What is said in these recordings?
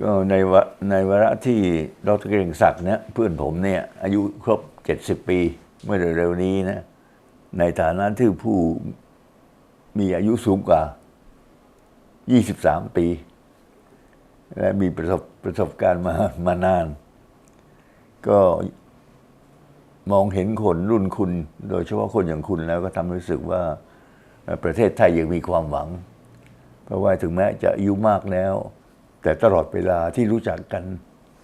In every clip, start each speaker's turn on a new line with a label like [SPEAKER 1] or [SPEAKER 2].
[SPEAKER 1] ก็ในวะในวาระที่ดรเกรงศักดิ์เนี่ยเพื่อนผมเนี่ยอายุครบ 70 ปีเมื่อเร็วๆนี้นะในฐานะที่ผู้มีอายุสูงกว่า 23 ปี และมีประสบประสบการณ์มามานาน ก็มองเห็นคนรุ่นคุณ โดยเฉพาะคนอย่างคุณแล้วก็ทำให้รู้สึกว่าประเทศไทยยังมีความหวัง เพราะว่าถึงแม้จะอายุมากแล้ว แต่ตลอดเวลาที่รู้จักกัน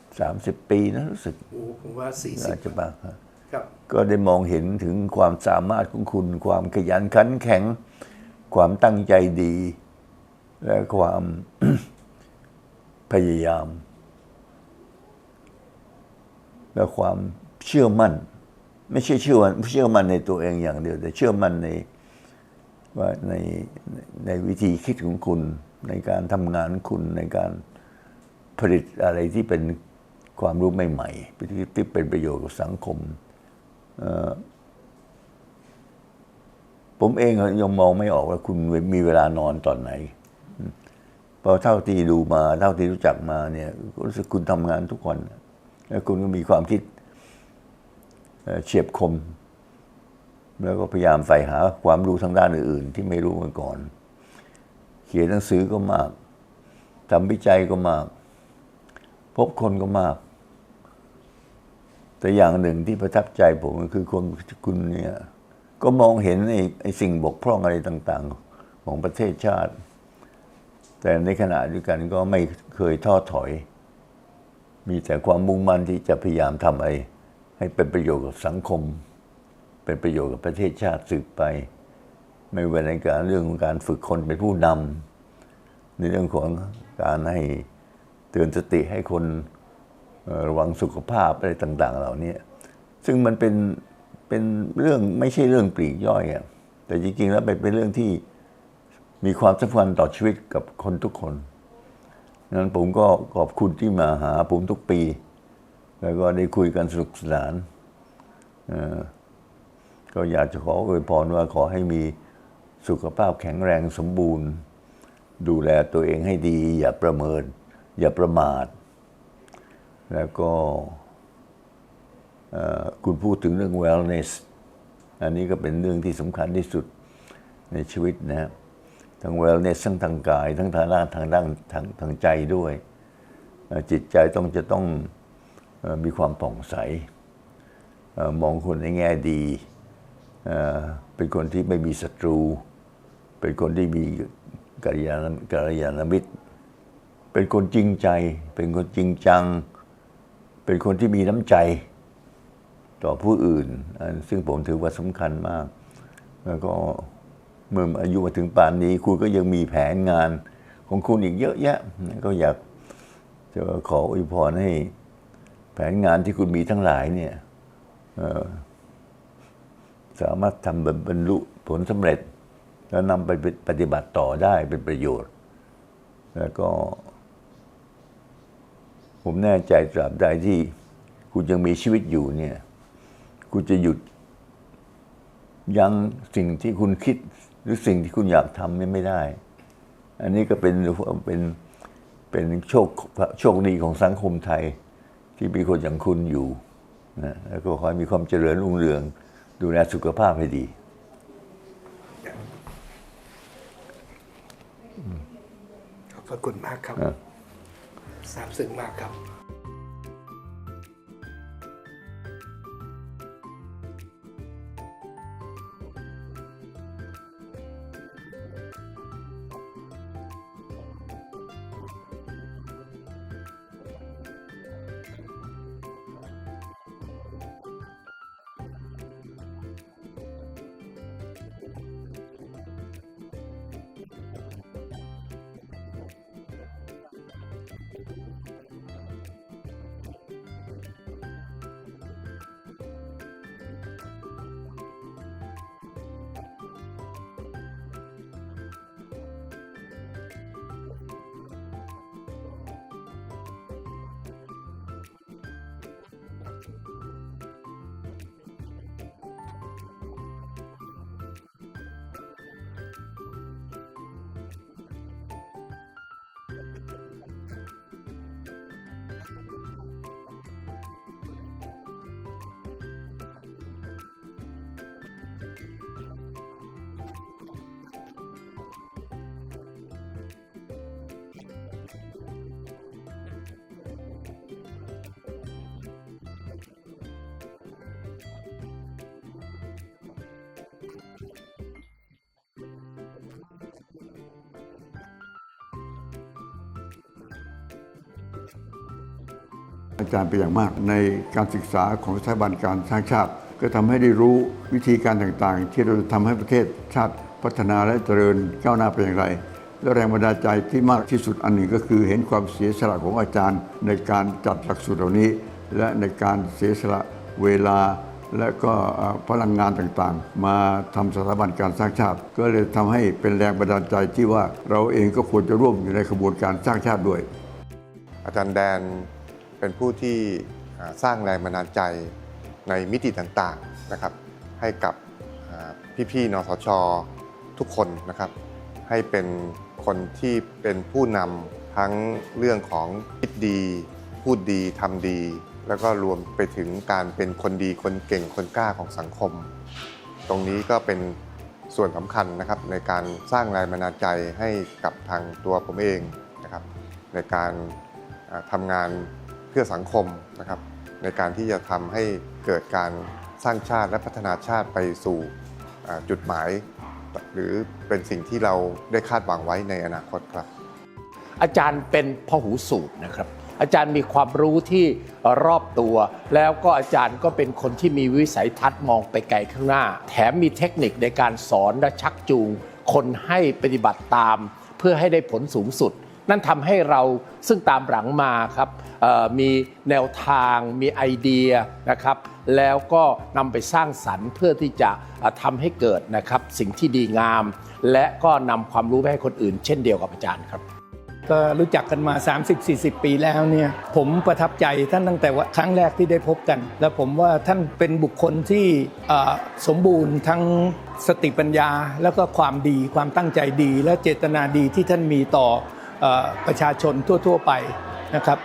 [SPEAKER 1] 30 ปีนะรู้สึก
[SPEAKER 2] โอ้ผมว่าสี่สิ
[SPEAKER 1] อา
[SPEAKER 2] บ
[SPEAKER 1] จจะมากครับ
[SPEAKER 2] ครับ
[SPEAKER 1] ก็ได้มองเห็นถึงความสามารถของคุณ ความขยันขันแข็ง ความตั้งใจดี และความพยายาม และความเชื่อมั่น ไม่ใช่เชื่อมั่นเชื่อมั่นในตัวเองอย่างเดียว แต่เชื่อมั่นในว่าในในวิธีคิดของคุณ ในการทำงานของคุณในการ ผลิตอะไรที่เป็นความรู้ใหม่ๆที่เป็นประโยชน์กับสังคม ผมเองยังมองไม่ออกว่าคุณมีเวลานอนตอนไหนพราะเท่าที่ดูมา เท่าที่รู้จักมาเนี่ยรู้สึกคุณทำงานทุกวัน แล้วคุณก็มีความคิดเเฉียบคม แล้วก็พยายามใฝ่หาความรู้ทางด้านอื่น ๆ ที่ไม่รู้มาก่อน เขียนหนังสือก็มากทำวิจัยก็มาก พบคนก็มาก แต่อย่างหนึ่งที่ประทับใจผมก็คือคนคุณเนี่ย ก็มองเห็นไอ้ไอสิ่งบกพร่องอะไรต่าง ๆ ของประเทศชาติ แต่ในขณะเดียวกันก็ไม่เคยท้อถอย มีแต่ความมุ่งมั่นที่จะพยายามทำอะไรให้เป็นประโยชน์กับสังคม เป็นประโยชน์กับประเทศชาติสืบไป ไม่ว่าในการเรื่องของการฝึกคนเป็นผู้นำในเรื่องของการให้ เตือนสติให้คนระวังสุขภาพอะไรต่าง ๆ เหล่านี้ซึ่งมันเป็นเป็นเรื่องไม่ใช่เรื่องปลีกย่อยอะแต่จริงๆแล้วเป็นเป็นเรื่องที่มีความสำคัญต่อชีวิตกับคนทุกคนนั้นผมก็ขอบคุณที่มาหาผมทุกปี แล้วก็ได้คุยกันสนุกสนาน ก็อยากจะขออวยพรว่าขอให้มีสุขภาพแข็งแรงสมบูรณ์ ดูแลตัวเองให้ดีอย่าประเมิน อย่าประมาท แล้วก็คุณพูดถึงเรื่อง wellness อันนี้ก็เป็นเรื่องที่สำคัญที่สุดในชีวิตนะฮะทั้ง wellness ทั้งทางกาย ทั้งทางด้านทางด้านทางทางใจด้วย จิตใจต้องจะต้องอมีความผ่องใสอมองคนในแง่ดี เป็นคนที่ไม่มีศัตรู เป็นคนที่มีกัลยาณกัลยาณมิตร เป็นคนจริงใจ เป็นคนจริงจัง เป็นคนที่มีน้ำใจ ต่อผู้อื่นอันซึ่งผมถือว่าสำคัญมาก แล้วก็เมื่ออายุมาถึงป่านนี้ คุณก็ยังมีแผนงานของคุณอีกเยอะแยะ ก็อยากจะขออวยพรให้แผนงานที่คุณมีทั้งหลายเนี่ยสามารถทำบรรลุผลสำเร็จ แล้วนำไปปฏิบัติต่อได้เป็นประโยชน์ แล้วก็ ผมแน่ใจตราบใดที่คุณยังมีชีวิตอยู่เนี่ยคุณจะหยุดยั้งสิ่งที่คุณคิดหรือสิ่งที่คุณอยากทำเนี่ยไม่ได้ อันนี้ก็เป็นเป็นเป็นโชคโชคดีของสังคมไทยที่มีคนอย่างคุณอยู่นะแล้วก็ขอให้มีความเจริญรุ่งเรือง ดูแลสุขภาพให้ดี
[SPEAKER 2] ขอบพระคุณมากครับ
[SPEAKER 1] ครับ
[SPEAKER 2] ซาบซึ้งมากครับ
[SPEAKER 3] อาจารย์เป็นอย่างมากในการศึกษาของสถาบันการสร้างชาติ ก็ทำให้ได้รู้วิธีการต่างๆ ที่เราจะทำให้ประเทศชาติพัฒนาและเจริญก้าวหน้าไปอย่างไร และแรงบันดาลใจที่มากที่สุดอันหนึ่งก็คือเห็นความเสียสละของอาจารย์ ในการจัดหลักสูตรเหล่านี้ และในการเสียสละเวลาและก็พลังงานต่างๆ มาทำสถาบันการสร้างชาติ ก็เลยทำให้เป็นแรงบันดาลใจที่ว่าเราเองก็ควรจะร่วมอยู่ในขบวนการสร้างชาติด้วย
[SPEAKER 4] อาจารย์แดนเป็นผู้ที่สร้างแรงบันดาลใจในมิติต่างๆนะครับ ให้กับพี่ๆนสช ทุกคนนะครับ ให้เป็นคนที่เป็นผู้นำทั้งเรื่องของคิดดี พูดดีทำดี แล้วก็รวมไปถึงการเป็นคนดีคนเก่งคนกล้าของสังคม ตรงนี้ก็เป็นส่วนสำคัญนะครับในการสร้างแรงบันดาลใจให้กับทางตัวผมเองนะครับ ในการ ทำงานเพื่อสังคมนะครับ ในการที่จะทำให้เกิดการสร้างชาติและพัฒนาชาติไปสู่จุดหมาย หรือเป็นสิ่งที่เราได้คาดหวังไว้ในอนาคตครับ
[SPEAKER 5] อาจารย์เป็นพหูสูตรนะครับ อาจารย์มีความรู้ที่รอบตัว แล้วก็อาจารย์ก็เป็นคนที่มีวิสัยทัศน์มองไปไกลข้างหน้า แถมมีเทคนิคในการสอนและชักจูง คนให้ปฏิบัติตาม เพื่อให้ได้ผลสูงสุด นั่นทำให้เราซึ่งตามหลังมาครับมีแนวทางมีไอเดียนะครับ แล้วก็นำไปสร้างสรรค์เพื่อที่จะทำให้เกิดนะครับสิ่งที่ดีงาม และก็นำความรู้ไปให้คนอื่น เช่นเดียวกับอาจารย์ครับ
[SPEAKER 6] ก็รู้จักกันมา 30-40 ปีแล้วเนี่ยผมประทับใจท่านตั้งแต่ว่าครั้งแรกที่ได้พบกัน แล้วผมว่าท่านเป็นบุคคลที่สมบูรณ์ทั้งสติปัญญา แล้วก็ความดีความตั้งใจดี และเจตนาดีที่ท่านมีต่อ ประชาชนทั่ว ๆ ไปนะครับ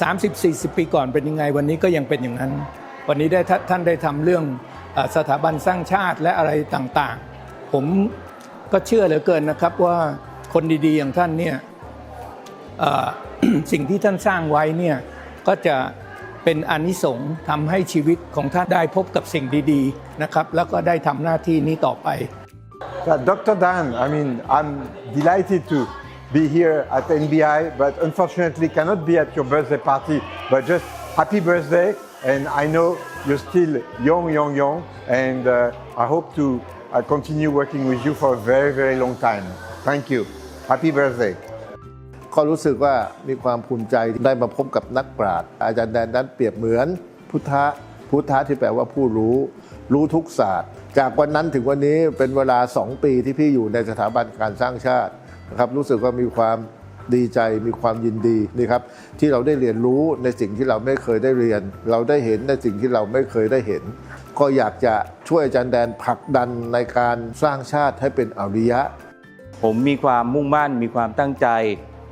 [SPEAKER 6] สามสิบสี่สิบปีก่อนเป็นยังไงวันนี้ก็ยังเป็นอย่างนั้น วันนี้ได้ท่านได้ทำเรื่องสถาบันสร้างชาติและอะไรต่างๆ ผมก็เชื่อเหลือเกินนะครับว่าคนดีๆอย่างท่านเนี่ยสิ่งที่ท่านสร้างไว้เนี่ยก็จะเป็นอนิสงส์ทำให้ชีวิตของท่านได้พบกับสิ่งดีๆนะครับแล้วก็ได้ทำหน้าที่นี้ต่อไป
[SPEAKER 7] Dr. Dan, I mean, I'm delighted to be here at NBI, but unfortunately cannot be at your birthday party. But just happy birthday, and I know you're still young, young, young, and uh, I hope to uh, continue working with you for a very, very long time. Thank you. Happy birthday.
[SPEAKER 8] ก็รู้สึกว่ามีความภูมิใจได้มาพบกับนักปราชญ์อาจารย์แดนนั้นเปรียบเหมือน พุทธะพุทธะที่แปลว่าผู้รู้ รู้ทุกศาสตร์ จากวันนั้นถึงวันนี้เป็นเวลา 2 ปีที่พี่อยู่ในสถาบันการสร้างชาติ นะครับรู้สึกว่ามีความดีใจมีความยินดีนี่ครับที่เราได้เรียนรู้ในสิ่งที่เราไม่เคยได้เรียน เราได้เห็นในสิ่งที่เราไม่เคยได้เห็น ก็อยากจะช่วยอาจารย์แดนผลักดันในการสร้างชาติให้เป็นอริยะ
[SPEAKER 9] ผมมีความมุ่งมั่นมีความตั้งใจ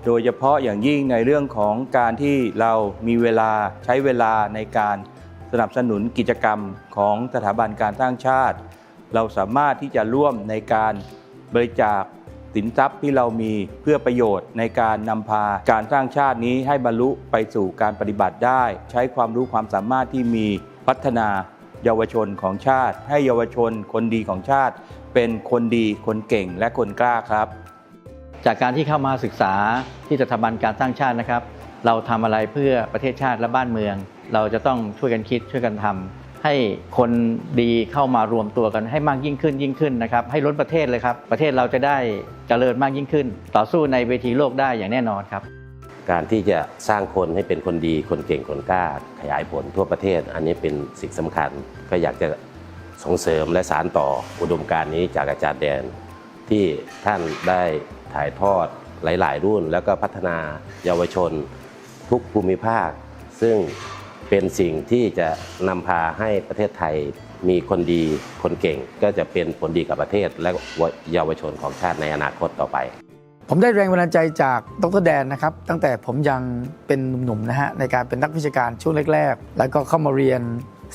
[SPEAKER 9] โดยเฉพาะอย่างยิ่งในเรื่องของการที่เรามีเวลาใช้เวลาในการสนับสนุนกิจกรรมของสถาบันการสร้างชาติ เราสามารถที่จะร่วมในการบริจาค สินทรัพย์ที่เรามีเพื่อประโยชน์ในการนำพาการสร้างชาตินี้ให้บรรลุไปสู่การปฏิบัติได้ ใช้ความรู้ความสามารถที่มีพัฒนาเยาวชนของชาติ ให้เยาวชนคนดีของชาติ เป็นคนดีคนเก่งและคนกล้าครับ
[SPEAKER 10] จากการที่เข้ามาศึกษาที่สถาบันการสร้างชาตินะครับ เราทำอะไรเพื่อประเทศชาติและบ้านเมือง เราจะต้องช่วยกันคิดช่วยกันทำ ให้คนดีเข้ามารวมตัวกันให้มากยิ่งขึ้นยิ่งขึ้นนะครับให้ล้นประเทศเลยครับ ประเทศเราจะได้เจริญมากยิ่งขึ้น ต่อสู้ในเวทีโลกได้อย่างแน่นอนครับ
[SPEAKER 11] การที่จะสร้างคนให้เป็นคนดีคนเก่งคนกล้า ขยายผลทั่วประเทศ อันนี้เป็นสิ่งสำคัญก็อยากจะส่งเสริมและสานต่ออุดมการณ์นี้จากอาจารย์แดน ที่ท่านได้ถ่ายทอดหลาย ๆ รุ่น แล้วก็พัฒนาเยาวชนทุกภูมิภาค ซึ่ง เป็นสิ่งที่จะนำพาให้ประเทศไทยมีคนดีคนเก่ง ก็จะเป็นผลดีกับประเทศและเยาวชนของชาติในอนาคตต่อไป
[SPEAKER 12] ผมได้แรงบันดาลใจจากดรแดนนะครับ ตั้งแต่ผมยังเป็นหนุ่มๆนะฮะในการเป็นนักวิชาการช่วงแรก ๆ แล้วก็เข้ามาเรียน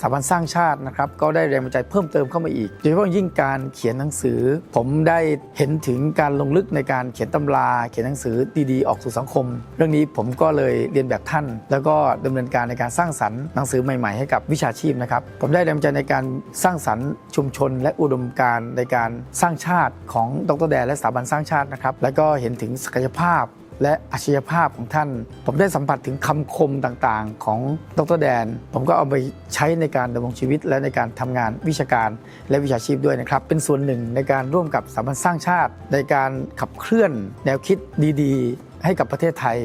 [SPEAKER 12] สถาบันสร้างชาตินะครับก็ได้แรงบันดาลใจเพิ่มเติมเข้ามาอีกโดยเฉพาะยิ่งการเขียนหนังสือ ผมได้เห็นถึงการลงลึกในการเขียนตำรา เขียนหนังสือดีๆออกสู่สังคม เรื่องนี้ผมก็เลยเรียนแบบท่าน แล้วก็ดำเนินการในการสร้างสรรค์หนังสือใหม่ๆให้กับวิชาชีพนะครับผมได้แรงบันดาลใจในการสร้างสรรค์ชุมชน และอุดมการณ์ในการสร้างชาติของดรแดนและสถาบันสร้างชาตินะครับแล้วก็เห็นถึงศักยภาพ และอาชญาภาพของท่าน ผมได้สัมผัสถึงคำคมต่างๆ ของดรแดน ผมก็เอาไปใช้ในการดำรงชีวิต และในการทำงานวิชาการและวิชาชีพด้วยนะครับ เป็นส่วนหนึ่งในการร่วมกับสถาบันสร้างชาติ ในการขับเคลื่อนแนวคิดดีๆ ให้กับประเทศไทย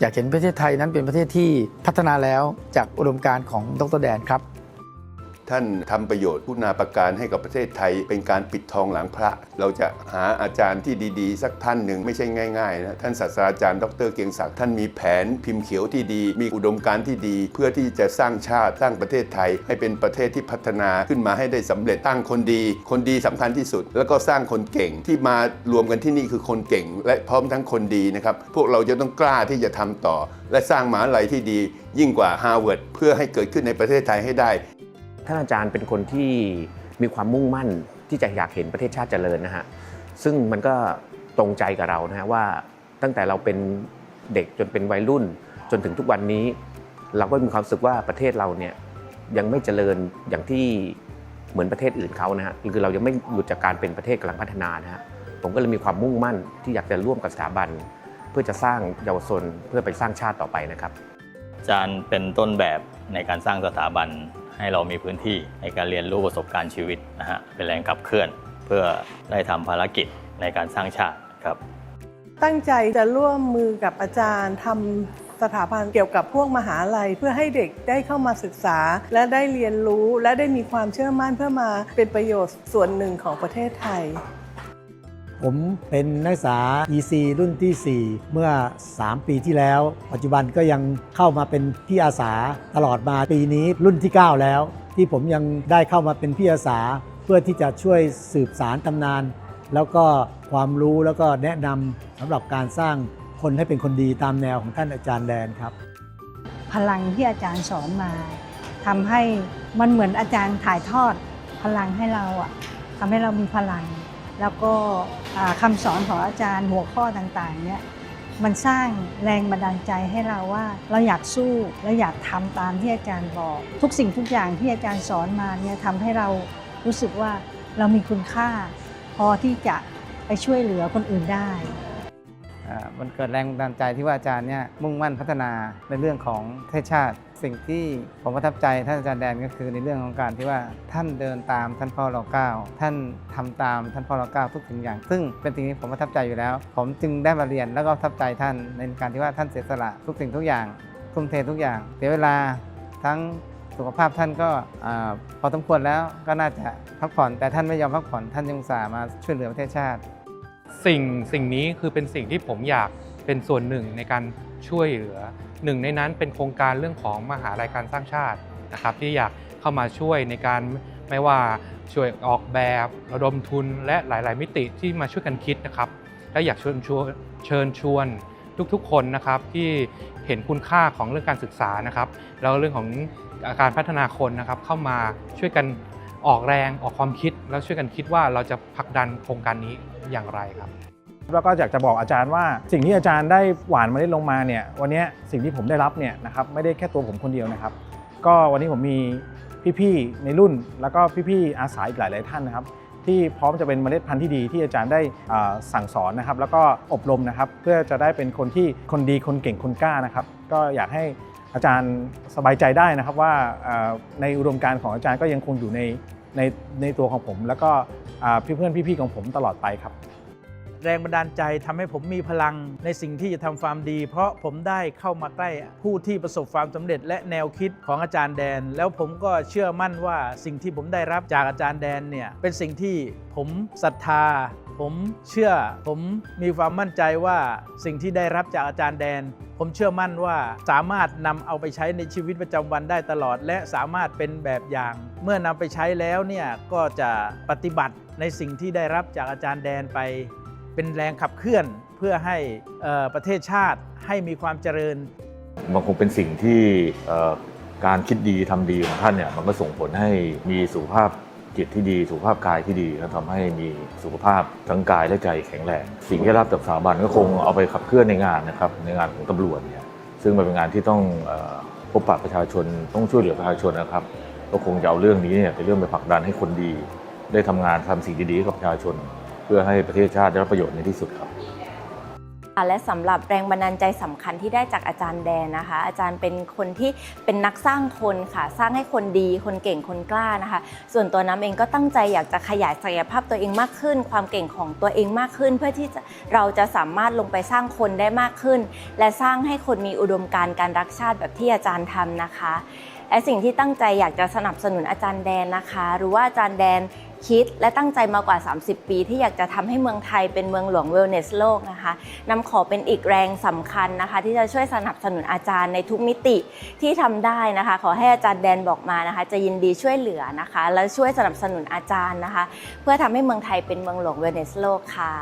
[SPEAKER 12] อยากเห็นประเทศไทยนั้นเป็นประเทศที่พัฒนาแล้วจากอุดมการณ์ของดรแดนครับ
[SPEAKER 13] ท่านทำประโยชน์คุณาประการให้กับประเทศไทย เป็นการปิดทองหลังพระ เราจะหาอาจารย์ที่ดีๆ สักท่านหนึ่งไม่ใช่ง่ายๆนะท่านศาสตราจารย์ดรเกียงศักดิ์ท่านมีแผนพิมพ์เขียวที่ดี มีอุดมการณ์ที่ดี เพื่อที่จะสร้างชาติสร้างประเทศไทย ให้เป็นประเทศที่พัฒนาขึ้นมาให้ได้สำเร็จตั้งคนดี คนดีสำคัญที่สุด แล้วก็สร้างคนเก่งที่มารวมกันที่นี่คือคนเก่ง และพร้อมทั้งคนดีนะครับพวกเราจะต้องกล้าที่จะทำต่อ และสร้างมหาลัยที่ดี ยิ่งกว่าฮาร์วาร์ดเพื่อให้เกิดขึ้นในประเทศไทยให้ได้
[SPEAKER 14] ท่านอาจารย์เป็นคนที่มีความมุ่งมั่นที่จะอยากเห็นประเทศชาติเจริญนะฮะซึ่งมันก็ตรงใจกับเรานะฮะว่าตั้งแต่เราเป็นเด็กจนเป็นวัยรุ่น จนถึงทุกวันนี้ เราก็มีความรู้สึกว่าประเทศเราเนี่ยยังไม่เจริญอย่างที่เหมือนประเทศอื่นเขานะฮะคือเรายังไม่หลุดจากการเป็นประเทศกำลังพัฒนานะฮะผมก็เลยมีความมุ่งมั่นที่อยากจะร่วมกับสถาบัน เพื่อจะสร้างเยาวชนเพื่อไปสร้างชาติต่อไปนะครับ
[SPEAKER 15] อาจารย์เป็นต้นแบบในการสร้างสถาบัน ให้เรามีพื้นที่ในการเรียนรู้ประสบการณ์ชีวิตนะฮะเป็นแรงขับเคลื่อน เพื่อได้ทำภารกิจในการสร้างชาติครับ
[SPEAKER 16] ตั้งใจจะร่วมมือกับอาจารย์ทำสถาบันเกี่ยวกับพวกมหาลัย เพื่อให้เด็กได้เข้ามาศึกษา และได้เรียนรู้และได้มีความเชื่อมั่นเพื่อมาเป็นประโยชน์ส่วนหนึ่งของประเทศไทย
[SPEAKER 17] ผมเป็นนักศึกษา EC รุ่นที่ 4 เมื่อ 3 ปีที่แล้ว ปัจจุบันก็ยังเข้ามาเป็นพี่อาสาตลอดมาปีนี้รุ่นที่ 9 แล้ว ที่ผมยังได้เข้ามาเป็นพี่อาสา เพื่อที่จะช่วยสืบสารตำนาน แล้วก็ความรู้แล้วก็แนะนำสำหรับการสร้างคนให้เป็นคนดีตามแนวของท่านอาจารย์แดนครับ
[SPEAKER 18] พลังที่อาจารย์สอนมาทำให้มันเหมือนอาจารย์ถ่ายทอดพลังให้เราอะทำให้เรามีพลัง แล้วก็คำสอนของอาจารย์หัวข้อต่างๆเนี่ยมันสร้างแรงบันดาลใจให้เราว่าเราอยากสู้และอยากทำตามที่อาจารย์บอก ทุกสิ่งทุกอย่างที่อาจารย์สอนมาเนี่ยทำให้เรารู้สึกว่าเรามีคุณค่า พอที่จะไปช่วยเหลือคนอื่นได้
[SPEAKER 19] มันเกิดแรงบันดาลใจที่ว่าอาจารย์เนี่ยมุ่งมั่นพัฒนาในเรื่องของประเทศชาติ สิ่งที่ผมประทับใจท่านอาจารย์แดนก็คือในเรื่องของการที่ว่าท่านเดินตามท่านพ่อรอเก้าท่านทำตามท่านพ่อรอเก้าทุกสิ่งอย่าง ซึ่งเป็นสิ่งที่ผมประทับใจอยู่แล้ว ผมจึงได้มาเรียนแล้วก็ประทับใจท่านในการที่ว่าท่านเสียสละทุกสิ่งทุกอย่างทุ่มเททุกอย่างเสียเวลาทั้งสุขภาพท่านก็อพอสมควรแล้วก็น่าจะพักผ่อนแต่ท่านไม่ยอมพักผ่อนท่านยังสาห์มาช่วยเหลือประเทศชาติ
[SPEAKER 20] สิ่งสิ่งนี้คือเป็นสิ่งที่ผมอยากเป็นส่วนหนึ่งในการช่วยเหลือหนึ่งในนั้นเป็นโครงการเรื่องของมหาลัยการสร้างชาตินะครับที่อยากเข้ามาช่วยในการไม่ว่าช่วยออกแบบระดมทุนและหลาย ๆ มิติที่มาช่วยกันคิดนะครับ และอยากเชิญชวนเชิญชวนทุก ๆ คนนะครับที่เห็นคุณค่าของเรื่องการศึกษานะครับแล้วเรื่องของการพัฒนาคนนะครับเข้ามาช่วยกัน ออกแรงออกความคิดแล้วช่วยกันคิดว่าเราจะผลักดันโครงการนี้อย่างไรครับ
[SPEAKER 21] แล้วก็อยากจะบอกอาจารย์ว่า สิ่งที่อาจารย์ได้หวานเมาเล็ดลงมาเนี่ยวันนี้สิ่งที่ผมได้รับเนี่ยนะครับไม่ได้แค่ตัวผมคนเดียวนะครับ ก็วันนี้ผมมีพี่ๆในรุ่น แล้วก็พี่ๆอาสาอีกหลายๆท่านนะครับ ที่พร้อมจะเป็นเมล็ดพันธุ์ที่ดีที่อาจารย์ได้สั่งสอนนะครับ แล้วก็อบรมนะครับ เพื่อจะได้เป็นคนที่คนดีคนเก่งคนกล้านะครับ ก็อยากให้ อาจารย์สบายใจได้นะครับว่าในอุดมการณ์ของอาจารย์ก็ยังคงอยู่ในในในตัวของผม แล้วก็อ่เพื่อนๆพี่ๆของผมตลอดไปครับ
[SPEAKER 22] แรงบันดาลใจทำให้ผมมีพลังในสิ่งที่จะทำความดี เพราะผมได้เข้ามาใกล้ผู้ที่ประสบความสำเร็จ และแนวคิดของอาจารย์แดน แล้วผมก็เชื่อมั่นว่าสิ่งที่ผมได้รับจากอาจารย์แดนเนี่ยเป็นสิ่งที่ผมศรัทธา ผมเชื่อ ผมมีความมั่นใจว่าสิ่งที่ได้รับจากอาจารย์แดน ผมเชื่อมั่นว่าสามารถนำเอาไปใช้ในชีวิตประจำวันได้ตลอด และสามารถเป็นแบบอย่าง เมื่อนำไปใช้แล้วเนี่ยก็จะปฏิบัติในสิ่งที่ได้รับจากอาจารย์แดนไป เป็นแรงขับเคลื่อนเพื่อให้ประเทศชาติให้มีความเจริญ
[SPEAKER 23] มันคงเป็นสิ่งที่การคิดดีทำดีของท่านเนี่ยมันก็ส่งผลให้มีสุขภาพจิตที่ดีสุขภาพกายที่ดีแล้วทำให้มีสุขภาพทั้งกายและใจแข็งแรงสิ่งที่รับจากสถาบันก็คงเอาไปขับเคลื่อนในงานนะครับในงานของตำรวจเนี่ยซึ่งมันเป็นงานที่ต้องอพบปะประชาชนต้องช่วยเหลือประชาชนนะครับ ก็คงจะเอาเรื่องนี้เนี่ยเป็นเรื่องไปผลักดันให้คนดี ได้ทำงานทำสิ่งดีๆกับประชาชน เพื่อให้ประเทศชาติได้รับประโยชน์ในที่สุดครับ
[SPEAKER 24] และสำหรับแรงบันดาลใจสำคัญที่ได้จากอาจารย์แดนนะคะ อาจารย์เป็นคนที่เป็นนักสร้างคนค่ะ สร้างให้คนดี คนเก่งคนกล้านะคะ ส่วนตัวน้ำเองก็ตั้งใจอยากจะขยายศักยภาพตัวเองมากขึ้น ความเก่งของตัวเองมากขึ้น เพื่อที่เราจะสามารถลงไปสร้างคนได้มากขึ้น และสร้างให้คนมีอุดมการณ์การรักชาติแบบที่อาจารย์ทำนะคะและสิ่งที่ตั้งใจอยากจะสนับสนุนอาจารย์แดนนะคะ หรือว่าอาจารย์แดน คิดและตั้งใจมากว่า 30 ปี ที่อยากจะทำให้เมืองไทยเป็นเมืองหลวงเวลเนสโลกนะคะนำขอเป็นอีกแรงสำคัญนะคะ ที่จะช่วยสนับสนุนอาจารย์ในทุกมิติที่ทำได้นะคะ ขอให้อาจารย์แดนบอกมานะคะ จะยินดีช่วยเหลือนะคะ และช่วยสนับสนุนอาจารย์นะคะ เพื่อทำให้เมืองไทยเป็นเมืองหลวงเวลเนสโลกค่ะ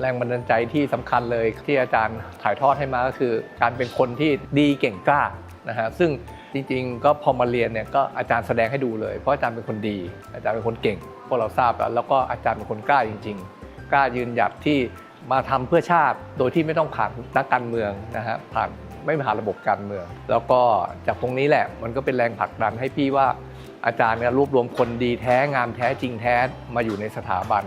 [SPEAKER 25] แรงบันดาลใจที่สำคัญเลยที่อาจารย์ถ่ายทอดให้มาก็คือ การเป็นคนที่ดีเก่งกล้านะฮะซึ่ง จริงๆ ก็พอมาเรียนเนี่ยก็อาจารย์แสดงให้ดูเลย เพราะอาจารย์เป็นคนดี อาจารย์เป็นคนเก่ง พวกเราทราบแล้วแล้วก็อาจารย์เป็นคนกล้าจริง ๆ กล้ายืนหยัดที่มาทำเพื่อชาติโดยที่ไม่ต้องผ่านนักการเมืองนะฮะผ่านไม่ผ่านระบบการเมือง แล้วก็จากตรงนี้แหละมันก็เป็นแรงผลักดันให้พี่ว่าอาจารย์เนี่ยรวบรวมคนดีแท้งามแท้จริงแท้มาอยู่ในสถาบัน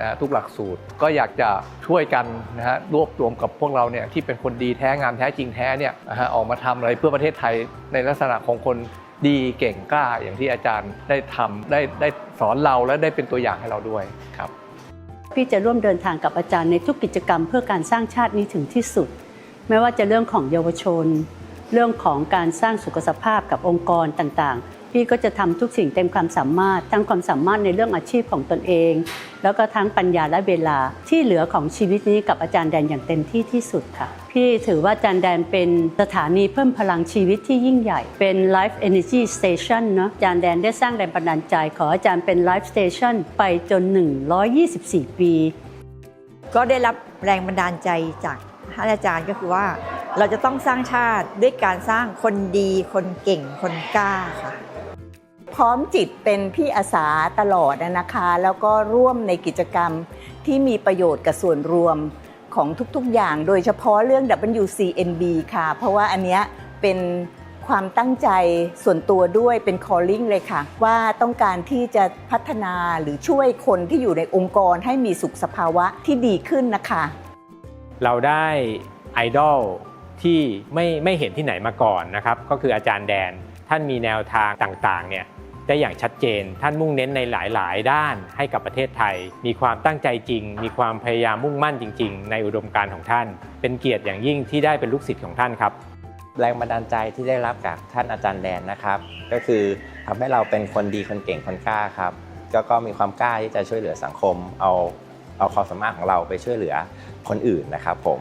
[SPEAKER 25] นะทุกหลักสูตรก็อยากจะช่วยกันนะฮะรวบรวมกับพวกเราเนี่ยที่เป็นคนดีแท้งามแท้จริงแท้เนี่ยนะฮะออกมาทำอะไรเพื่อประเทศไทยในลักษณะของคนดีเก่งกล้าอย่างที่อาจารย์ได้ทำได้ได้สอนเราและได้เป็นตัวอย่างให้เราด้วยครับ
[SPEAKER 26] พี่จะร่วมเดินทางกับอาจารย์ในทุกกิจกรรมเพื่อการสร้างชาตินี้ถึงที่สุด ไม่ว่าจะเรื่องของเยาวชน เรื่องของการสร้างสุขภาพกับองค์กรต่างๆ พี่ก็จะทำทุกสิ่งเต็มความสามารถ ทั้งความสามารถในเรื่องอาชีพของตนเอง แล้วก็ทั้งปัญญาและเวลาที่เหลือของชีวิตนี้กับอาจารย์แดนอย่างเต็มที่ที่สุดค่ะ พี่ถือว่าอาจารย์แดนเป็นสถานีเพิ่มพลังชีวิตที่ยิ่งใหญ่ เป็น Life Energy Station เนาะอาจารย์แดนได้สร้างแรงบันดาลใจ ขออาจารย์เป็น Life Station ไปจน 124 ปี
[SPEAKER 27] ก็ได้รับแรงบันดาลใจจากท่านอาจารย์ก็คือว่าเราจะต้องสร้างชาติด้วยการสร้างคนดี คนเก่ง คนกล้าค่ะ
[SPEAKER 28] พร้อมจิตเป็นพี่อาสาตลอดนะคะ แล้วก็ร่วมในกิจกรรมที่มีประโยชน์กับส่วนรวมของทุกๆอย่าง โดยเฉพาะเรื่อง WCNB ค่ะ เพราะว่าอันเนี้ยเป็นความตั้งใจส่วนตัวด้วยเป็น calling เลยค่ะ ว่าต้องการที่จะพัฒนาหรือช่วยคนที่อยู่ในองค์กรให้มีสุขสภาวะที่ดีขึ้นนะคะ
[SPEAKER 29] เราได้ไอดอลที่ไม่ไม่เห็นที่ไหนมาก่อนนะครับ ก็คืออาจารย์แดนท่านมีแนวทางต่างๆเนี่ย ได้อย่างชัดเจน ท่านมุ่งเน้นในหลาย ๆ ด้านให้กับประเทศไทย มีความตั้งใจจริง มีความพยายามมุ่งมั่นจริง ๆ ในอุดมการณ์ของท่าน เป็นเกียรติอย่างยิ่งที่ได้เป็นลูกศิษย์ของท่านครับ
[SPEAKER 30] แรงบันดาลใจที่ได้รับจากท่านอาจารย์แดนนะครับ ก็คือทำให้เราเป็นคนดีคนเก่งคนกล้าครับแล้วก็มีความกล้าที่จะช่วยเหลือสังคม เอาเอาความสามารถของเราไปช่วยเหลือคนอื่นนะครับผม